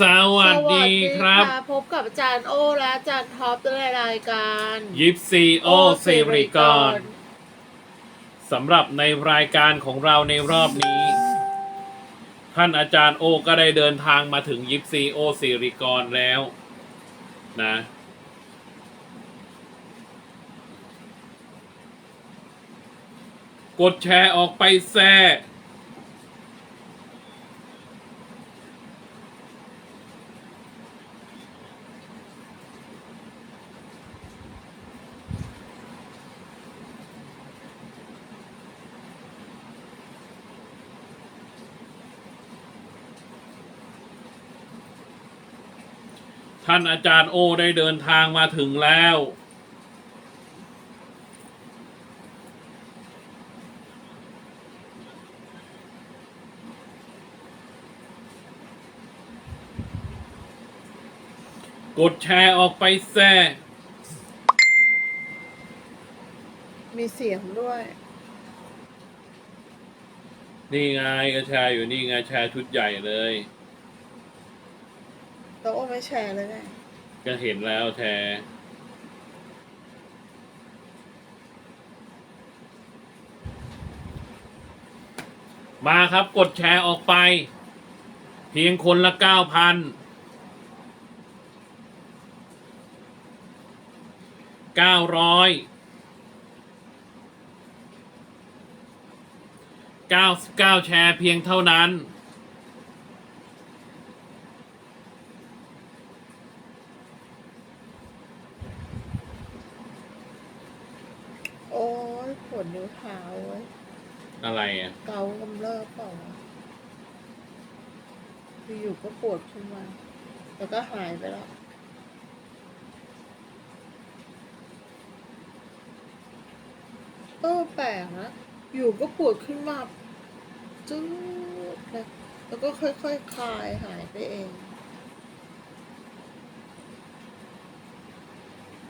สวัสดีครับะพบกับอาจารย์โอและอาจารย์ท็อปในรายการยิปซีโอซีริกรสำหรับในรายการของเราในรอบนี้ ท่านอาจารย์โอก็ได้เดินทางมาถึงยิปซีโอซีริกรแล้วนะกดแชร์ออกไปแซ่ ท่านอาจารย์โอได้เดินทางมาถึงแล้ว กดแชร์ออกไปแซ่มีเสียงด้วย นี่ไงก็แชร์อยู่นี่ไงแชร์ชุดใหญ่เลย แต่โอไม่แชร์เลยไงก็เห็นแล้วแชร์มาครับกดแชร์ออกไป เพียงคนละเก้าพันเก้าร้อยเก้าเก้าแชร์เพียงเท่านั้น โอ้ยปวดนิ้วเท้าเว้ย อะไรอะ เกากำเริบเปล่าวะอยู่ๆ ก็ปวดขึ้นมา แล้วก็หายไปแล้ว เออแปลกนะ อยู่ก็ปวดขึ้นมาจืดเลยแล้วก็ค่อยๆคคลายหายไปเอง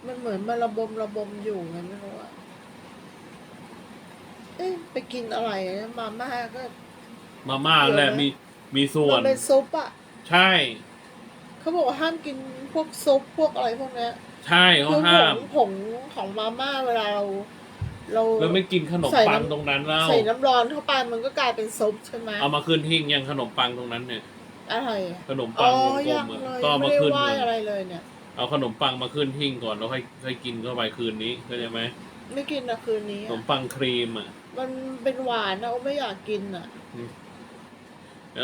มันเหมือนมันระบมระบมอยู่ไงไม่รู้อะเอ๊ะไปกินอะไรนะมาม่าก็ มาม่าแหละมีมีส่วมันนเป็นซุปอะ ใช่ เขาบอกว่าห้ามกินพวกซุปพวกอะไรพวกเนี้ยใช่เขาคือผห้าม งผงของมาม่าเวลาเรา เรา แล้วไม่กินขนมใส่ปังน้ำ ตรงนั้นแล้วใส่น้ำร้อนเข้าไปมันก็กลายเป็นซุปใช่ไหมเอามาขึ้นหิ้งยังขนมปังตรงนั้นเนี่ย อะไรอะขนมอ๋ปัองกลยังมๆเลอะยก็เอาไม่มาได้ขึ้นไหว้เลยอะไรเลยเนี่ย เอาขนมปังมาขึ้นหิ้งก่อนแล้วค่อยค่อยกินเข้าไปคืนนี้เข้าใจไหมไม่กินอะคืนนี้ขนมอะปังครีมอะ มันเป็นหวานนะโอ้ไม่อยากกินอะ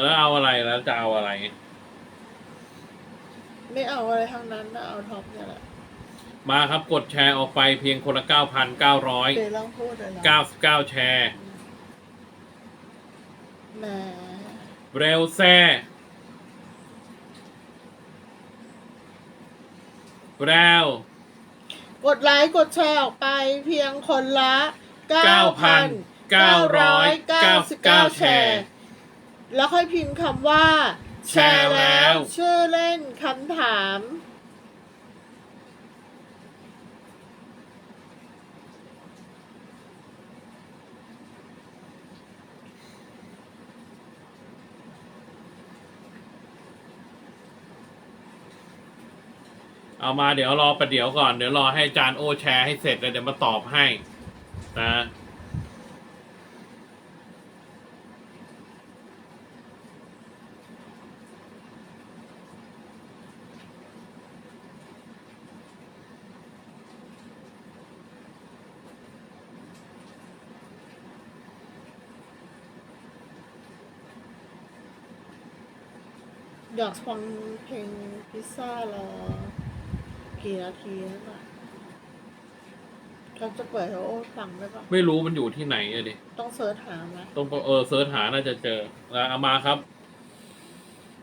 แล้วเอาอะไรแล้วจะเอาอะไร ไม่เอาอะไรทั้งนั้นนะเอาท็อปเนี่ยแหละมาครับกดแชร์ออกไปเพียงคนละเก้าพันเก้าร้อยเดี๋ยวลองพูดเลยนะเก้าเก้าแชร์ แหมเร็วแซ่เร็วกดไลค์กดแชร์ออกไปเพียงคนละ9,999 9,999แชร์ แล้วค่อยพิมพ์คำว่า แชร์แล้ว ชื่อเล่นคำถาม เอามาเดี๋ยวรอประเดี๋ยวก่อน เดี๋ยวรอให้อาจารย์โอแชร์ให้เสร็จแล้วเดี๋ยวมาตอบให้นะ อยากฟังเพลงพิซซ่ารอกี่นาทีแล้วป่ะเขาจะเปิดให้โอ้ฟังได้ป่ะ ไม่รู้มันอยู่ที่ไหนอะดิต้องเสิร์ชหาไหมต้องเออเซิร์ชหาน่าจะเจอแล้วเอามาครับ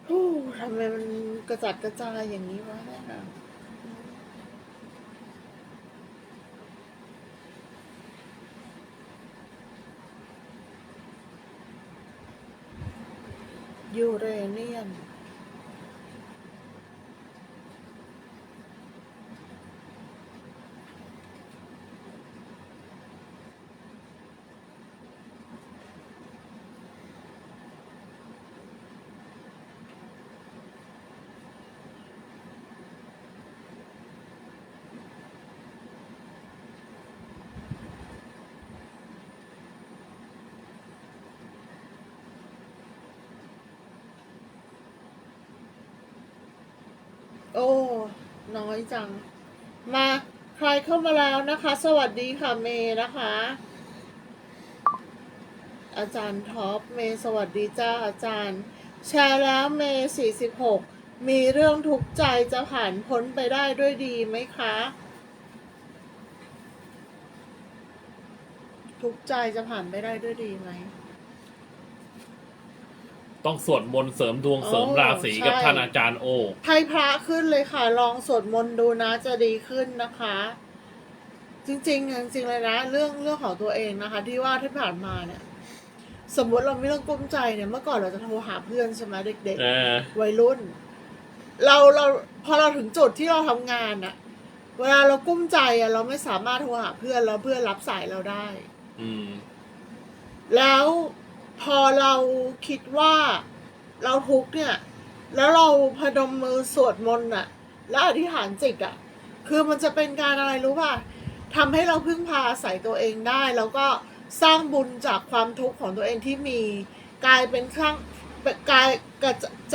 โอ้ทำไมมันกระจัดกระจายอย่างนี้วะเนี่ยค่ะยูเรเนียน โอ้ น้อยจัง มาใครเข้ามาแล้วนะคะ สวัสดีค่ะเมย์นะคะ อาจารย์ท็อปเมย์สวัสดีจ้าอาจารย์ แชร์แล้วเมย์สี่สิบหกมีเรื่องทุกข์ใจจะผ่านพ้นไปได้ด้วยดีไหมคะ ทุกข์ใจจะผ่านไปได้ด้วยดีไหม ต้องสวดมนต์เสริมดวงโอ้เสริมราศีกับใช่ท่านอาจารย์โอ ไทยพระขึ้นเลยค่ะ ลองสวดมนต์ดูนะจะดีขึ้นนะคะ จริงๆจริง ๆ เลยนะ เรื่องเรื่องของตัวเองนะคะ ที่ว่าที่ผ่านมาเนี่ย สมมติเราไม่เรื่องกุ้มใจเนี่ยเมื่อก่อนเราจะโทรหาเพื่อนใช่ไหมเด็กเออ ๆวัยรุ่น เราเราพอเราถึงจุดที่เราทำงานอะเวลาเรากุ้มใจอะเราไม่สามารถโทรหาเพื่อนแล้วเพื่อนรับสายเราได้ อืม แล้ว พอเราคิดว่าเราทุกข์เนี่ย แล้วเราพนมมือสวดมนต์อะแล้วอธิษฐานจิตอะคือมันจะเป็นการอะไรรู้ป่ะทำให้เราพึ่งพาอาศัยตัวเองได้ แล้วก็สร้างบุญจากความทุกข์ของตัวเองที่มีกลายเป็นข้างกลาย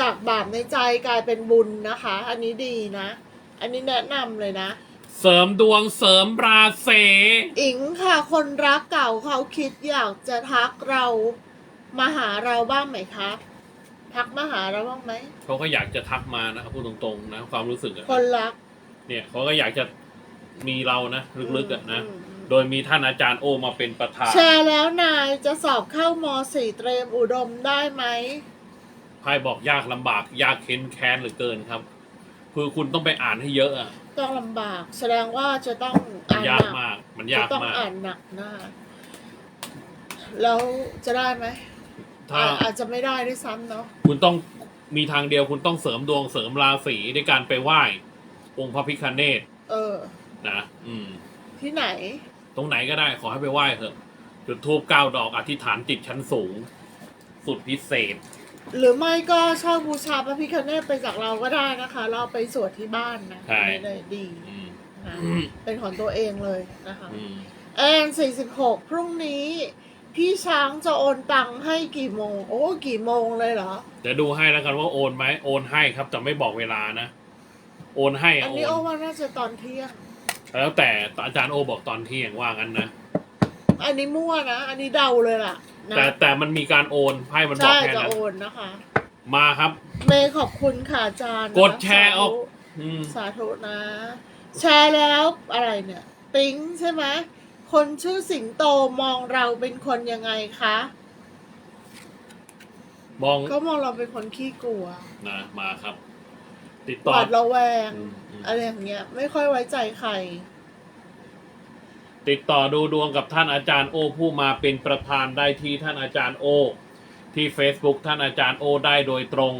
จากบาปในใจกลายเป็นบุญนะคะ อันนี้ดีนะ อันนี้แนะนำเลยนะ เสริมดวงเสริมราศีอิงค่ะ คนรักเก่าเขาคิดอยากจะทักเรา มาหาเราบ้างไหมคะทักมาหาเราบ้างไหมเขาก็อยากจะทักมานะครับพูดตรงๆนะความรู้สึกอะคนรัก เนี่ยเขาก็อยากจะมีเรานะลึกๆอะนะอืม โดยมีท่านอาจารย์โอมาเป็นประธานแชร์แล้วนายจะสอบเข้ามสี่เตรียมอุดมได้ไหม ไพ่บอกยากลำบาก ยากเค้นแค้นเหลือเกินครับ คือคุณต้องไปอ่านให้เยอะอะต้องลำบาก แสดงว่าจะต้องมันอ่านยาหกนักมาก มันจะยากต้องมาก อ่านหนักหน้า แล้วจะได้ไหม ถ้าอ่าอาจจะไม่ได้ด้วยซ้ำเนาะคุณต้องมีทางเดียวคุณต้องเสริมดวงเสริมราศีด้วยการไปไหว้องค์พระพิฆเนศเออ นะอืม ที่ไหน ตรงไหนก็ได้ขอให้ไปไหว้เถอะ จุดทูบเก้าดอกอธิษฐานจิตชั้นสูง สุดพิเศษ หรือไม่ก็เช่าบูชาพระพิคเนตไปจากเราก็ได้นะคะ เราไปสวดที่บ้านนะใช่อันนี้เลยดีอืมนะอืมเป็นของตัวเองเลยนะคะ อืม แอนสี่สิบหกพรุ่งนี้ พี่ช้างจะโอนตังค์ให้กี่โมง โอ้กี่โมงเลยเหรอ เดี๋ยวดูให้แล้วกันว่าโอนไหมโอนให้ครับแต่ไม่บอกเวลานะ โอนให้อัอะนโอนี้โอ้นว่าน่าจะตอนเที่ยง แล้วแต่อาจารย์โอบอกตอนเที่ยงว่างั้นนะอันนี้มั่วนะอันนี้เดาเลยล่ะนะแต่แต่มันมีการโอนไพ่มันบอกใช่แค่จะนั้นโอนนะคะ มาครับ เมย์ขอบคุณค่ะอาจารย์กดแชร์ออก อืม สาธุนะ แชร์แล้วอะไรเนี่ย ปิ๊งใช่ไหม คนชื่อสิงโตมองเราเป็นคนยังไงคะมองก็มองเราเป็นคนขี้กลัวนะมาครับ ติดหต่อวาดระแวงอืมอืมอะไรอย่างเงี้ย ไม่ค่อยไว้ใจใคร ติดต่อดูดวงกับท่านอาจารย์โอ ผู้มาเป็นประธานได้ที่ท่านอาจารย์โอ ที่ Facebook ท่านอาจารย์โอได้โดยตรง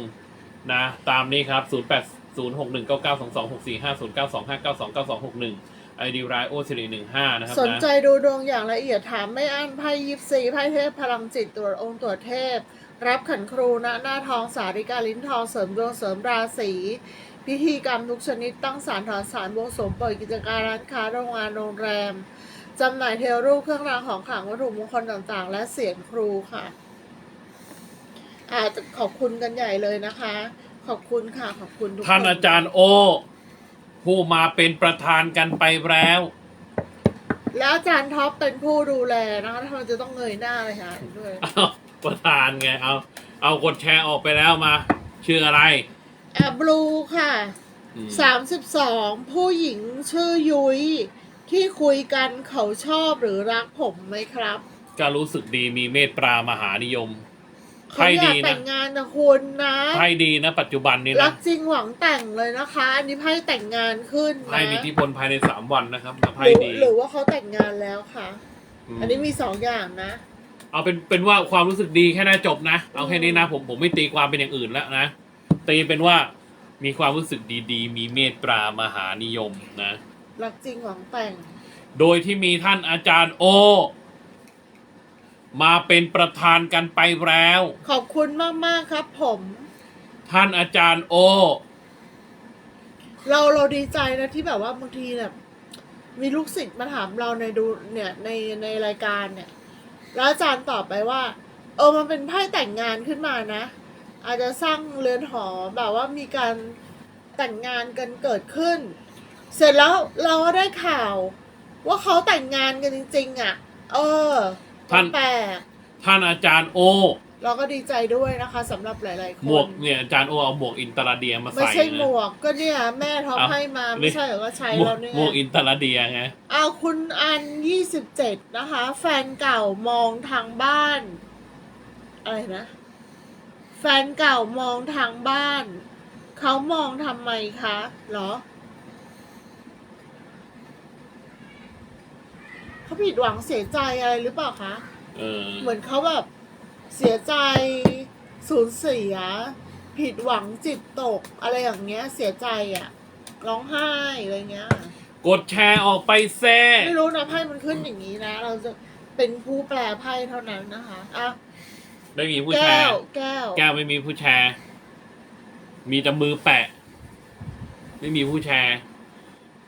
นะ ตามนี้ครับ 0 8 0 6 1 9 9 2 2 6 4 5 0 9 2 5 9 2 9 2 6 1 ID รายโอสิริ15นะครับสนนะใจดูดวงอย่างละเอียดถามไม่อั้นไพ่ยิปซีไพ่เทพพลังจิตตรวจองค์ตรวจเทพ รับขันครูณหน้าทองสาริกาลิ้นทองเสริมดวงเสริมราศีพิธีกรรมทุกชนิดตั้งสารถอนสารบวงสรวงเปิดกิจการร้านค้าโรงงานโรงแรมจำหน่ายเทวรูปเครื่องรางของขลังวัตถุมงคลต่างๆ และเสียงครูค่ะอาจจะขอบคุณกันใหญ่เลยนะคะ ขอบคุณค่ะขอบคุณทุกคนท่านอาจารย์โอ ผู้มาเป็นประธานกันไปแล้ว แล้วอาจารย์ท็อปเป็นผู้ดูแลนะคะทำไมจะต้องเงยหน้าเลยคะด้วยเอาประธานไงเอาเอากดแชร์ออกไปแล้วมา ชื่ออะไรแอบบลูค่ะอืมสามสิบสองผู้หญิงชื่อยุ้ยที่คุยกันเขาชอบหรือรักผมไหมครับ ก็รู้สึกดีมีเมตตามหานิยมเขาอยาก ใครดีนะแต่งงานนะคุณนะไพ่ดีนะ ปัจจุบันนี้รันะกจริงหวังแต่งเลยนะคะ อันนี้ไพ่แต่งงานขึ้นไพ่นะมีอิทธิพลภายในสามวันนะครับไพ่หรือดีหรือว่าเขาแต่งงานแล้วค่ะ ม อันนี้มีสองอย่างนะ เอาเป็นเป็นว่าความรู้สึกดีแค่นั้นจบนะ เอาแค่นี้นะผมผมไม่ตีความเป็นอย่างอื่นแล้วนะ ตีเป็นว่ามีความรู้สึกดีๆ มีเมตตามหานิยมนะ รักจริงหวังแต่ง โดยที่มีท่านอาจารย์โอ มาเป็นประธานกันไปแล้ว ขอบคุณมาก ๆ ครับผม ท่านอาจารย์โอ เราเราดีใจนะที่แบบว่าบางทีแบบมีลูกศิษย์มาถามเราในดูเนี่ยในในรายการเนี่ย แล้วอาจารย์ตอบไปว่า เออมันเป็นไพ่แต่งงานขึ้นมานะ อาจจะสร้างเรือนหอแบบว่ามีการแต่งงานกันเกิดขึ้น เสร็จแล้วเราก็ได้ข่าว ว่าเขาแต่งงานกันจริง ๆอะ เออ ท่าน แปลกท่านอาจารย์โอ เราก็ดีใจด้วยนะคะสำหรับหลาย ๆ คนหมวกเนี่ยอาจารย์โอเอาหมวกอินตราเดียมาไม่ใส่ใช่หมนะวกก็เนี่ยแม่ท็อปเอ้าให้มานี่ไม่ใช่เหรอก็ใช้หมวแล้กวเนี่ย หมวกอินตราเดียไง เอาคุณอันยี่สิบเจ็ดนะคะ แฟนเก่ามองทางบ้าน อะไรนะ แฟนเก่ามองทางบ้าน เขามองทำไมคะเหรอ เขาผิดหวังเสียใจอะไรหรือเปล่าคะ เออเหมือนเขาแบบเสียใจสูญเสีย ผิดหวังจิตตก อะไรอย่างเงี้ย เสียใจอะร้องไห้อะไรเงี้ย กดแชร์ออกไปแซ่ไม่รู้นะไพ่มันขึ้นอย่างนี้นะ เราจะเป็นผู้แปลไพ่เท่านั้นนะคะอะไม่มีผู้แชแก้ร์ วแก้วแก้วไม่มีผู้แชร์ มีแต่มือแปะ ไม่มีผู้แชร์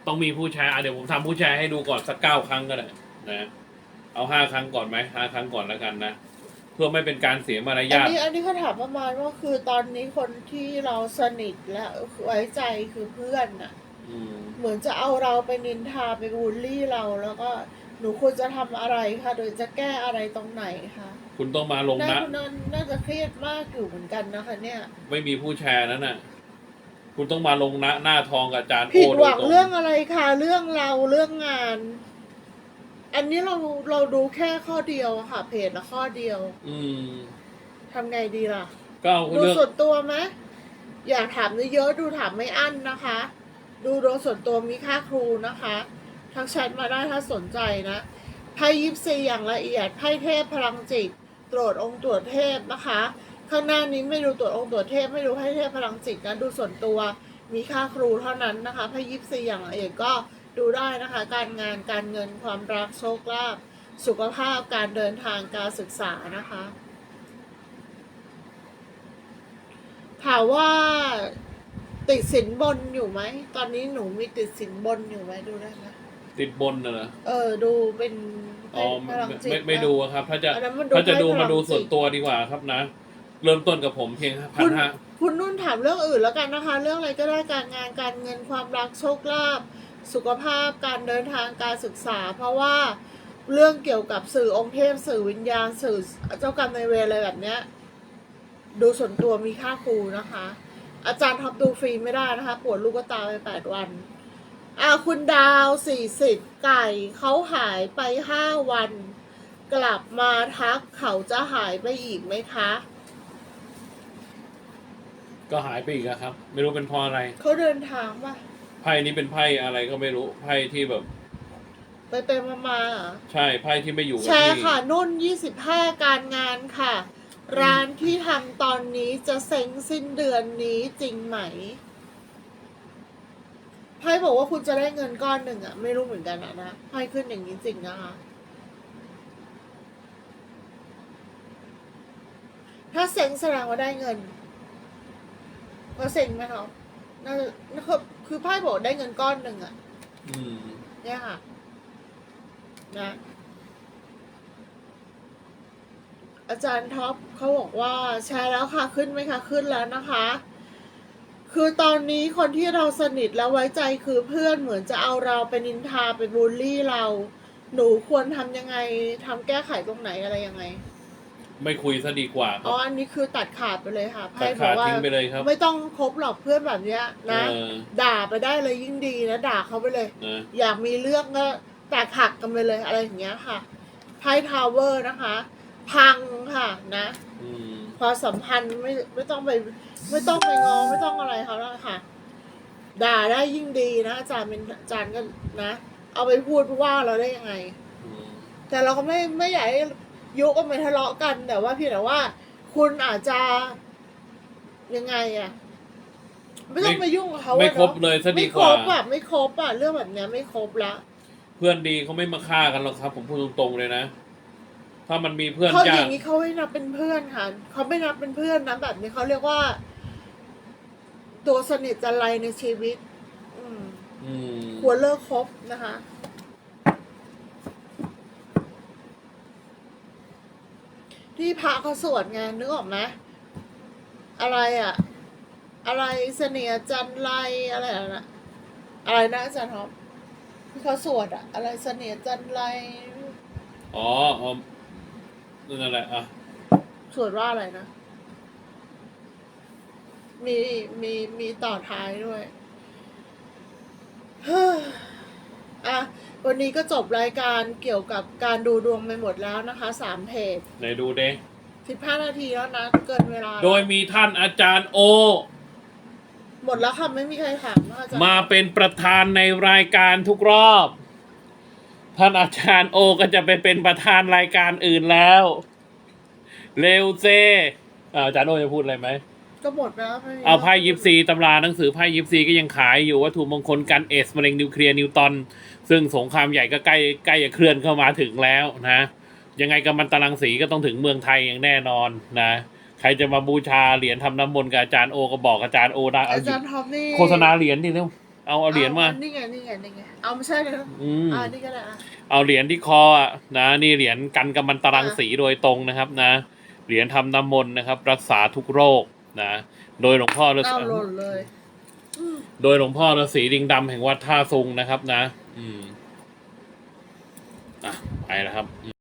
ต้องมีผู้แชร์อะเดี๋ยวผมทำผู้แชร์ให้ดูก่อนสักเก้าครั้งก็ได้ นะ เอาห้าครั้งก่อนไหมห้าครั้งก่อนแล้วกันนะ เพื่อไม่เป็นการเสียมารอันยาทนี้อันนี้เขาถามประมาณว่าคือตอนนี้คนที่เราสนิทและไว้ใจคือเพื่อนน่ะ อืม เหมือนจะเอาเราไปนินทาไปบูลลี่เราแล้วก็หนูควรจะทำอะไรคะโดยจะแก้อะไรตรงไหนคะคุณต้องมาลงน่านะคุณน่าน่าจะเครียดมากอยู่เหมือนกันนะคะ เนี่ย ไม่มีผู้แชร์นั้นน่ะ คุณต้องมาลงนะหน้าทองกับอาจารย์โอผิดหวังโยตรเรื่องอะไรคะเรื่องเราเรื่องงาน อันนี้เราเราดูแค่ข้อเดียวอะค่ะ เพจละข้อเดียวอืมทำไงดีล่ะ ก็เอาดูเรื่องส่วนตัวไหมอยากถามเยอะๆดูถามไม่อั้นนะคะ ดูโดยส่วนตัวมีค่าครูนะคะทักแชทมาได้ถ้าสนใจนะไพ่ยิปซีอย่างละเอียดไพ่เทพพลังจิต ตรวจองค์ตรวจเทพนะคะ ข้างหน้านี้ไม่ดูตรวจองค์ตรวจเทพไม่ดูไพ่เทพพลังจิตนะดูส่วนตัวมีค่าครูเท่านั้นนะคะไพ่ยิปซีอย่างละเอียดก็ ดูได้นะคะ การงานการเงินความรักโชคลาภสุขภาพการเดินทางการศึกษานะคะถามว่าติดสินบนอยู่ไหม ตอนนี้หนูมีติดสินบนอยู่ไหมดูได้ไหมติดบนน่ะเหรอเออ ดูเป็นอ๋อพไม่ลังจิตไม่ไม่นะดูอะครับ ถ้าจะอันนั้นมันดูถ้าจะดูให้พลัมางดูจิตส่วนตัวดีกว่าครับนะ เริ่มต้นกับผมเพียงพันคุณห้าคุณนุ่นถามเรื่องอื่นแล้วกันนะคะ เรื่องอะไรก็ได้การงานการเงินความรักโชคลาภ สุขภาพการเดินทางการศึกษา เพราะว่าเรื่องเกี่ยวกับสื่อองค์เทพสื่อวิญญาณสื่อเจ้ากรรมนายเวรอะไรแบบเนี้ยดูส่วนตัวมีค่าครูนะคะ อาจารย์ท็อปดูฟรีไม่ได้นะคะ ปวดลูกตาไปแปดวันอ่าคุณดาวสี่สิบไก่เขาหายไปห้าวัน กลับมาทักเขาจะหายไปอีกไหมคะ ก็หายไปอีกอะครับ ไม่รู้เป็นเพราะอะไร เขาเดินทางป่ะไพ่นี้เป็นไพ่อะไรก็ไม่รู้ไพ่ที่แบบ ไปไปมามาๆเหรอ ใช่ไพ่ที่ไม่อยู่กับแชร์ที่ค่ะ นุ่นยี่สิบห้าการงานค่ะ ร้านที่ทำตอนนี้จะเซ็งสิ้นเดือนนี้จริงไหมไพ่บอกว่าคุณจะได้เงินก้อนหนึ่งอะไม่รู้เหมือนกันอะนะไพ่ขึ้นอย่างนี้จริงนะคะถ้าเซ็งแสดงว่าได้เงินก็เซ็งไหมคะน่าจะคือ คือไพ่บอกได้เงินก้อนหนึ่งอะอืมเนี่ยค่ะ นะ อาจารย์ท็อปเขาบอกว่าแชร์แล้วค่ะขึ้นไหมคะขึ้นแล้วนะคะ คือตอนนี้คนที่เราสนิทและไว้ใจคือเพื่อนเหมือนจะเอาเราไปนินทาไปบูลลี่เรา หนูควรทำยังไงทำแก้ไขตรงไหนอะไรยังไง ไม่คุยซะดีกว่าคอ๋รัอบ อันนี้คือตัดขาดไปเลยค่ะตัไพ่ดบอขาดกว่าทิ้งไปเลยครับ ไม่ต้องคบหรอกเพื่อนแบบเนี้ยนะ เออด่าไปได้เลยยิ่งดีนะด่าเขาไปเลย นะอยากมีเรื่องก็แตกหักกันไปเลยอะไรอย่างเงี้ยค่ะไพ่ทาวเวอร์นะคะ พังค่ะนะ อืมความสัมพันธ์ไม่ไม่ต้องไป ไม่ต้องไปงอไม่ต้องอะไรเขาแล้วค่ะ ด่าได้ยิ่งดีนะอาจารย์เป็นอาจารย์ก็นะ เอาไปพูดว่าเราได้ยังไง อืมแต่เราก็ไม่ไม่อยากให้ ยุกันไปทะเลาะกัน แต่ว่าเพียงแต่ว่า คุณอาจจะยังไงอะไม่ต้องไปยุ่งกับเขาอะไม่ครบเนอะเลยซะดีไม่กครว่าบอะไม่ครบอะเรื่องแบบเนี้ยไม่ครบละเพื่อนดีเขาไม่มาฆ่ากันหรอกครับ ผมพูดตรงๆเลยนะ ถ้ามันมีเพื่อนเขาอยากย่างนี้เขาไม่นับเป็นเพื่อนค่ะเขาไม่นับเป็นเพื่อนนะแบบนี้เขาเรียกว่า ตัวสนิทจันไรในชีวิต อืมอืมควรเลิกคบนะคะ ที่พระเขาสวดไงนึกออกไหมอะไรอะอะไรเสนียจันไรอะไรนะอะไรนะอาจารย์ท็อปที่เขาสวดอะอะไรเสนียจันไรอ๋ออ๋อนั่นแหละอะสวดว่าอะไรนะ มีมีมีต่อท้ายด้วยเฮ้ออะ วันนี้ก็จบรายการเกี่ยวกับการดูดวงไปหมดแล้วนะคะสามเพจไหนดูเด้สิบห้านาทีแล้วนะ เกินเวลาแล้วโดยมีท่านอาจารย์โอ หมดแล้วค่ะไม่มีใครถามว่าอาจารย์มาเป็นประธานในรายการทุกรอบ ท่านอาจารย์โอก็จะไปเป็นประธานรายการอื่นแล้ว เร็วเซอ่าอาจารย์โอจะพูดอะไรไหม ก็หมดแล้วม่มีเอาไพ่ยิปซีตำราหนังสือไพ่ยิปซีก็ยังขายอยู่วัตถุมงคลกันเอสมะเร็งนิวเคลียร์นิวตอน ซึ่งสงครามใหญ่ก็ใกล้ใกล้จะเคลื่อนเข้ามาถึงแล้วนะ ยังไงกัมันตรังสีก็ต้องถึงเมืองไทยอย่างแน่นอนนะ ใครจะมาบูชาเหรียญทำน้ำมนต์กับอาจารย์โอก็บอกอาจารย์โอได้เอาอาหยิจาบรย์ทอมนี่โฆษณาเหรียญดิเร็วเอาเอาเหรียญมานี่ไงนี่ไงนี่ไงเอาไม่ใช่เลยนะอืมอ่านี่ก็ได้อะเอาเหรียญที่คออะนะ นี่เหรียญกันกัมมันตรังสีโดยตรงนะครับนะ เหรียญทำน้ำมนต์นะครับ รักษาทุกโรคนะ โดยหลวงพ่อฤาเอาษี หล่นเลยอืม โดยหลวงพ่อฤาษีดิงดำแห่งวัดท่าซุงนะครับ นะ อืมอะไปแล้วครับ